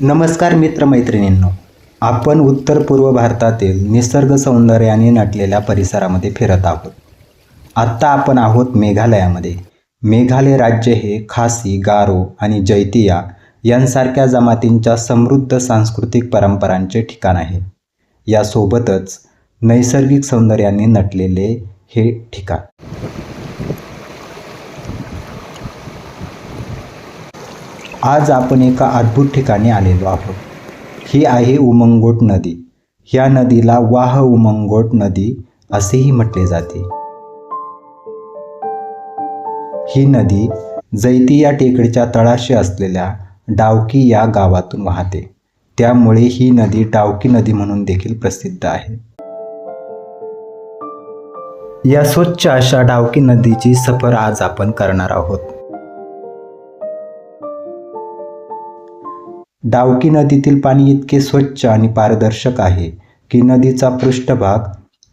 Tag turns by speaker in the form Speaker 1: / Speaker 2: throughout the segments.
Speaker 1: नमस्कार मित्रमैत्रिणींनो आपण उत्तर पूर्व भारतातील निसर्ग सौंदर्याने नटलेल्या परिसरामध्ये फिरत आहोत. आत्ता आपण आहोत मेघालयामध्ये. मेघालय राज्य हे खासी गारो आणि जैतिया यांसारख्या जमातींच्या समृद्ध सांस्कृतिक परंपरांचे ठिकाण आहे. यासोबतच नैसर्गिक सौंदर्याने नटलेले हे ठिकाण. आज आपण एका अद्भुत ठिकाणी आलेलो आहोत. ही आहे उमंगोट नदी. ह्या नदीला वाह उमंगोट नदी असेही म्हटले जाते. ही नदी जैती या टेकडीच्या तळाशी असलेल्या डावकी या गावातून वाहते. त्यामुळे ही नदी डावकी नदी म्हणून देखील प्रसिद्ध आहे. या स्वच्छ अशा डावकी नदीची सफर आज आपण करणार आहोत. डावकी नदीतील पाणी इतके स्वच्छ आणि पारदर्शक आहे की नदीचा पृष्ठभाग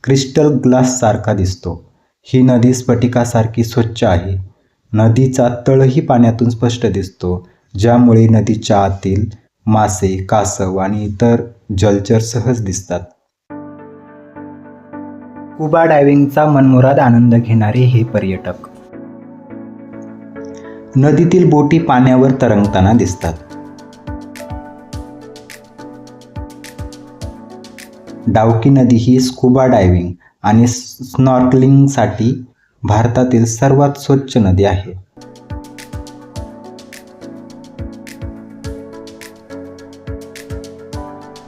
Speaker 1: क्रिस्टल ग्लाससारखा दिसतो. ही नदी स्फटिकासारखी स्वच्छ आहे. नदीचा तळही पाण्यातून स्पष्ट दिसतो ज्यामुळे नदीच्या आतील मासे कासव आणि इतर जलचर सहज दिसतात. कुबा डायव्हिंगचा मनमुराद आनंद घेणारे हे पर्यटक. नदीतील बोटी पाण्यावर तरंगताना दिसतात. डावकी नदी ही स्कुबा डायव्हिंग आणि स्नॉर्कलिंगसाठी भारतातील सर्वात स्वच्छ नदी आहे.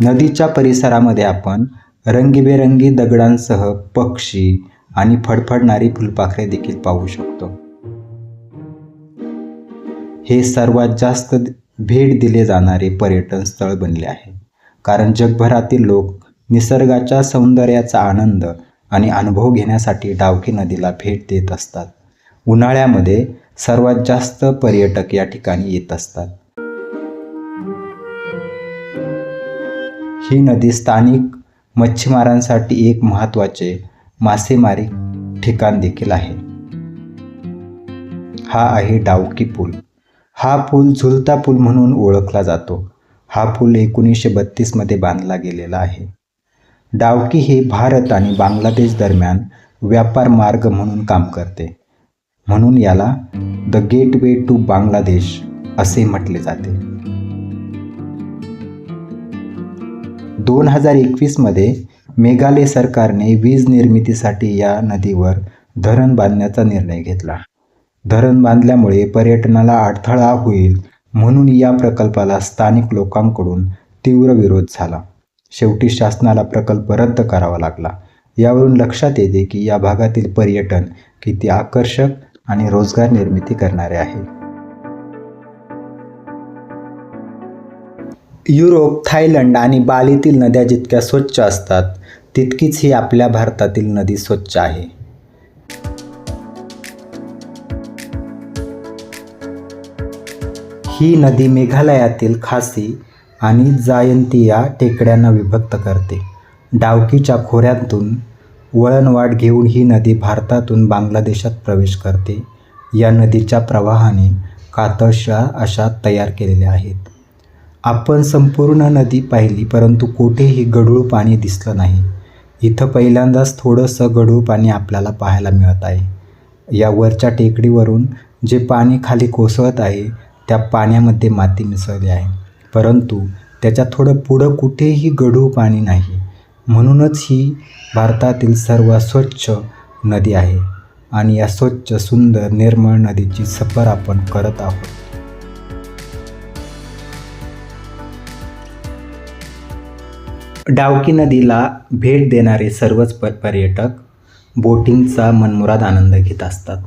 Speaker 1: नदीच्या परिसरामध्ये आपण रंगीबेरंगी दगडांसह पक्षी आणि फडफडणारी फुलपाखरे देखील पाहू शकतो. हे सर्वात जास्त भेट दिले जाणारे पर्यटन स्थळ बनले आहे. कारण जगभरातील लोक निसर्गाच्या सौंदर्याचा आनंद आणि अनुभव घेण्यासाठी डावकी नदीला भेट देत असतात. उन्हाळ्यामध्ये सर्वात जास्त पर्यटक या ठिकाणी येत असतात. ही नदी स्थानिक मच्छीमारांसाठी एक महत्त्वाचे मासेमारी ठिकाण देखील आहे. हा आहे डावकी पूल. हा पूल झुलता पूल म्हणून ओळखला जातो. हा पूल एकोणीसशे बत्तीसमध्ये बांधला गेलेला आहे. डावकी हे भारत आणि बांगलादेश दरम्यान व्यापार मार्ग म्हणून काम करते. म्हणून याला द गेटवे टू बांगलादेश असे म्हटले जाते. दोन हजार एकवीसमध्ये मेघालय सरकारने वीज निर्मितीसाठी या नदीवर धरण बांधण्याचा निर्णय घेतला. धरण बांधल्यामुळे पर्यटनाला अडथळा होईल म्हणून या प्रकल्पाला स्थानिक लोकांकडून तीव्र विरोध झाला. शेवटी शासनाला प्रकल्प रद्द करावा लागला. यावरून लक्षात येते की या भागातील पर्यटन किती आकर्षक आणि रोजगार निर्मिती करणारे आहे. युरोप थायलंड आणि बालीतील नद्या जितक्या स्वच्छ असतात तितकीच ही आपल्या भारतातील नदी स्वच्छ आहे. ही नदी मेघालयातील खासी आणि जायंती या टेकड्यांना विभक्त करते. डावकीच्या खोऱ्यांतून वळणवाट घेऊन ही नदी भारतातून बांगलादेशात प्रवेश करते. या नदीच्या प्रवाहाने कातळशा अशा तयार केलेल्या आहेत. आपण संपूर्ण नदी पाहिली परंतु कुठेही गढूळ पाणी दिसलं नाही. इथं पहिल्यांदाच थोडंसं गढूळ पाणी आपल्याला पाहायला मिळत आहे. या वरच्या टेकडीवरून जे पाणी खाली कोसळत आहे त्या पाण्यामध्ये माती मिसळली आहे. परंतु त्याच्या थोडं पुढं कुठेही गढू पाणी नाही. म्हणूनच ही भारतातील सर्वात स्वच्छ नदी आहे आणि या स्वच्छ सुंदर निर्मळ नदीची सफर आपण करत आहोत. डावकी नदीला भेट देणारे सर्वच प पर्यटक बोटिंगचा मनमुराद आनंद घेत असतात.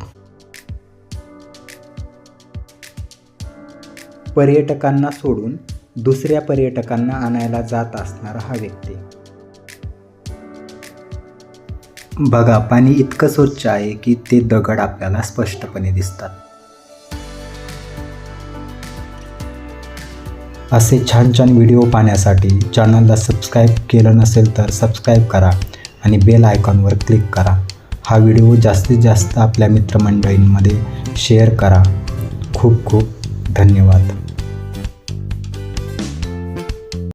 Speaker 1: पर्यटकांना सोडून दुसऱ्या पर्यटकांना आणायला जात असणारा हा व्यक्ती. बघा पाणी इतकं स्वच्छ आहे की ते दगड आपल्याला स्पष्टपणे दिसतात. असे छान छान व्हिडिओ पाहण्यासाठी चॅनलला सबस्क्राईब केलं नसेल तर सबस्क्राईब करा आणि बेल आयकॉनवर क्लिक करा. हा व्हिडिओ जास्तीत जास्त आपल्या मित्रमंडळींमध्ये शेअर करा. खूप खूप धन्यवाद.